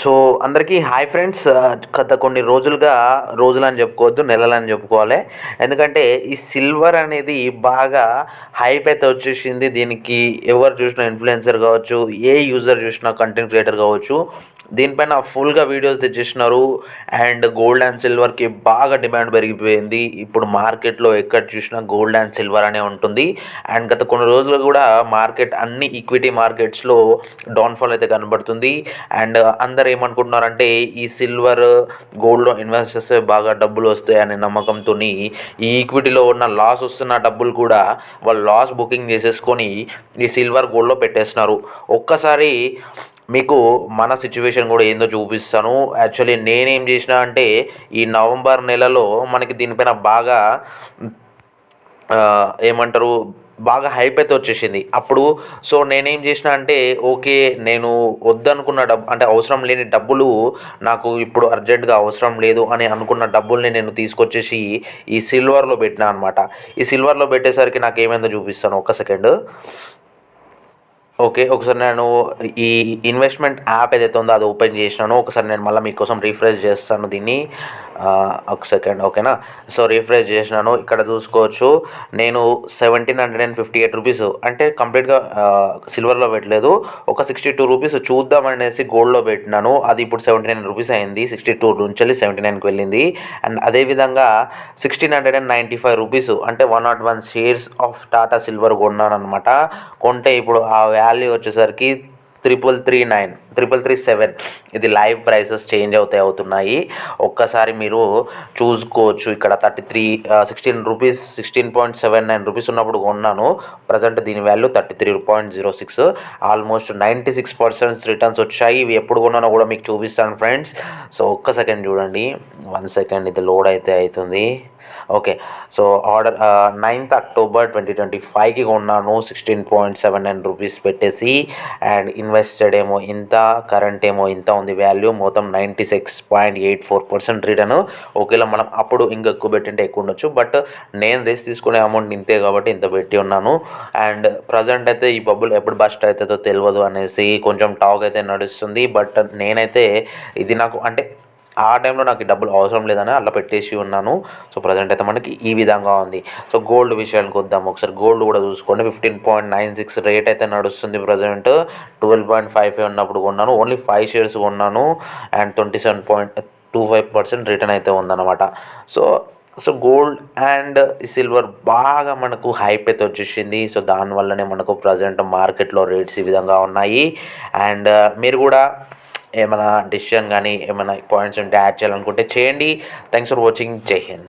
So అందరికీ hi friends. గత కొన్ని రోజులుగా రోజులు అని చెప్పుకోవద్దు నెలలు అని చెప్పుకోవాలి. ఎందుకంటే ఈ సిల్వర్ అనేది బాగా హైప్ అయితే వచ్చేసింది. దీనికి ఎవరు చూసినా ఇన్ఫ్లుయెన్సర్ కావచ్చు ఏ యూజర్ చూసినా కంటెంట్ క్రియేటర్ కావచ్చు. దీనిపైన ఫుల్గా వీడియోస్ తెచ్చేసినారు. అండ్ గోల్డ్ అండ్ సిల్వర్కి బాగా డిమాండ్ పెరిగిపోయింది. ఇప్పుడు మార్కెట్లో ఎక్కడ చూసినా గోల్డ్ అండ్ సిల్వర్ అనే ఉంటుంది. అండ్ గత కొన్ని రోజులు కూడా మార్కెట్ అన్ని ఈక్విటీ మార్కెట్స్లో డౌన్ఫాల్ అయితే కనబడుతుంది. అండ్ అందరు ఏమనుకుంటున్నారంటే ఈ సిల్వర్ గోల్డ్లో ఇన్వెస్ట్ చేస్తే బాగా డబ్బులు వస్తాయి అనే నమ్మకంతో ఈ ఈక్విటీలో ఉన్న లాస్ వస్తున్న డబ్బులు కూడా వాళ్ళు లాస్ బుకింగ్ చేసేసుకొని ఈ సిల్వర్ గోల్డ్లో పెట్టేస్తున్నారు. ఒక్కసారి మీకు మన సిచ్యువేషన్ కూడా ఏందో చూపిస్తాను. యాక్చువల్లీ నేనేం చేసిన అంటే ఈ నవంబర్ నెలలో మనకి దీనిపైన బాగా ఏమంటారు బాగా హైప్ అయితే వచ్చేసింది. అప్పుడు సో నేనేం చేసిన అంటే ఓకే నేను వద్దనుకున్న డబ్బు అంటే అవసరం లేని డబ్బులు నాకు ఇప్పుడు అర్జెంటుగా అవసరం లేదు అని అనుకున్న డబ్బుల్ని నేను తీసుకొచ్చేసి ఈ సిల్వర్లో పెట్టినా అనమాట ఈ సిల్వర్లో పెట్టేసరికి నాకు ఏమైందో చూపిస్తాను. ఒక్క సెకండ్ ఓకే ఒకసారి నేను ఈ ఇన్వెస్ట్మెంట్ యాప్ ఏదైతే ఉందో అది ఓపెన్ చేసినాను ఒకసారి నేను మళ్ళీ మీకోసం రీఫ్రెష్ చేస్తాను దీన్ని. ఒక సెకండ్ ఓకేనా సో రీఫ్రెష్ చేసినాను ఇక్కడ చూసుకోవచ్చు. నేను seventeen hundred and fifty eight rupees అంటే కంప్లీట్గా సిల్వర్లో పెట్టలేదు. ఒక సిక్స్టీ టూ రూపీస్ చూద్దాం అనేసి గోల్డ్లో పెట్టినాను. అది ఇప్పుడు సెవెంటీ నైన్ రూపీస్ అయింది. సిక్స్టీ టూ నుంచి సెవెంటీ నైన్కి వెళ్ళింది. అండ్ అదేవిధంగా sixteen hundred and ninety five rupees అంటే one not one shares of Tata silver కొన్నాను అనమాట కొంటే ఇప్పుడు ఆ వాల్యూ వచ్చేసరికి triple three nine triple three seven ఇది లైవ్ ప్రైసెస్ చేంజ్ అవుతాయి అవుతున్నాయి. ఒక్కసారి మీరు చూసుకోవచ్చు. ఇక్కడ thirty three sixteen rupees sixteen point seven nine rupees ఉన్నప్పుడు కొన్నాను. ప్రజెంట్ దీని value thirty three point zero six almost ninety six percents returns వచ్చాయి. ఇవి ఎప్పుడు కొన్నానో కూడా మీకు చూపిస్తాను ఫ్రెండ్స్ సో ఒక్క సెకండ్ చూడండి. వన్ సెకండ్ ఇది లోడ్ అయితే అవుతుంది. Okay so order ninth October twenty twenty ఫైవ్కి కొన్నాను. Sixteen point seven nine rupees పెట్టేసి. అండ్ ఇన్వెస్టెడ్ ఏమో ఇంత. కరెంట్ ఏమో ఇంత ఉంది వాల్యూ మొత్తం ninety six point eight four percent return. ఒకవేళ మనం అప్పుడు ఇంకా ఎక్కువ పెట్టింటే ఎక్కువ ఉండొచ్చు. బట్ నేను రిస్క్ తీసుకునే అమౌంట్ ఇంతే కాబట్టి ఇంత పెట్టి ఉన్నాను. అండ్ ప్రజెంట్ అయితే ఈ బబుల్ ఎప్పుడు బస్ట్ అవుతుందో తెలియదు అనేసి కొంచెం టాక్ అయితే నడుస్తుంది. బట్ నేనైతే ఇది నాకు అంటే ఆ టైంలో నాకు డబ్బులు అవసరం లేదని అలా పెట్టేసి ఉన్నాను. సో ప్రజెంట్ అయితే మనకి ఈ విధంగా ఉంది. సో గోల్డ్ విషయానికి వద్దాం. ఒకసారి గోల్డ్ కూడా చూసుకోండి. Fifteen point nine six rate అయితే నడుస్తుంది present twelve point five five ఉన్నప్పుడు కొన్నాను. ఓన్లీ ఫైవ్ షేర్స్ కొన్నాను. And twenty seven point two five percent return అయితే ఉందన్నమాట. So so gold and silver బాగా మనకు హైప్ అయితే వచ్చేసింది. సో దానివల్లనే మనకు ప్రజెంట్ మార్కెట్లో రేట్స్ ఈ విధంగా ఉన్నాయి. అండ్ మీరు కూడా ఏమైనా డిసిషన్ కానీ ఏమైనా పాయింట్స్ ఉంటే యాడ్ చేయాలనుకుంటే చేయండి. థ్యాంక్స్ ఫర్ వాచింగ్ జై హింద్